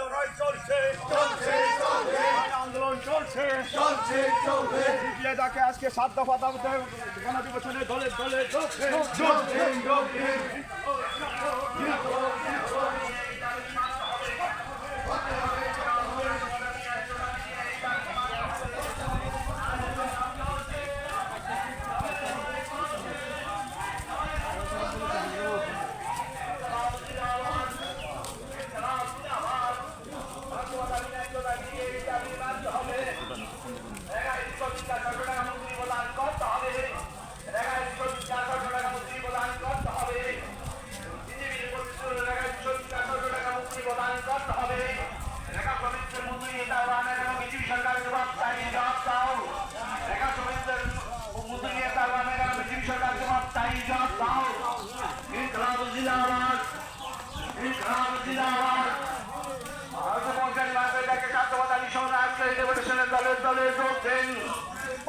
লড়াই চলছে চলছে চলবে আন্দোলন চলছে চলছে চলবে বিপ্লবীকে আজকে সাত দফা দাবিতে গণদিবসনে দলে দলে চলছে চলছে। হবে ঢাকা শ্রমিকদের মতোই এটা আহ্বানের জন্য বিজেপি সরকার জবাব চাই জবাব দাও ঢাকা শ্রমিকদের মতোই এটা আহ্বানের জন্য বিজেপি সরকার জবাব চাই জবাব দাও ইনকলাব জিন্দাবাদ ইনকলাব জিন্দাবাদ ভারত পৌঁছান লাগবে তাকে সাধ্যবাদ আমি সমাজ আশ্রয় ডেপুটেশনের দলের দলে যোগ দেন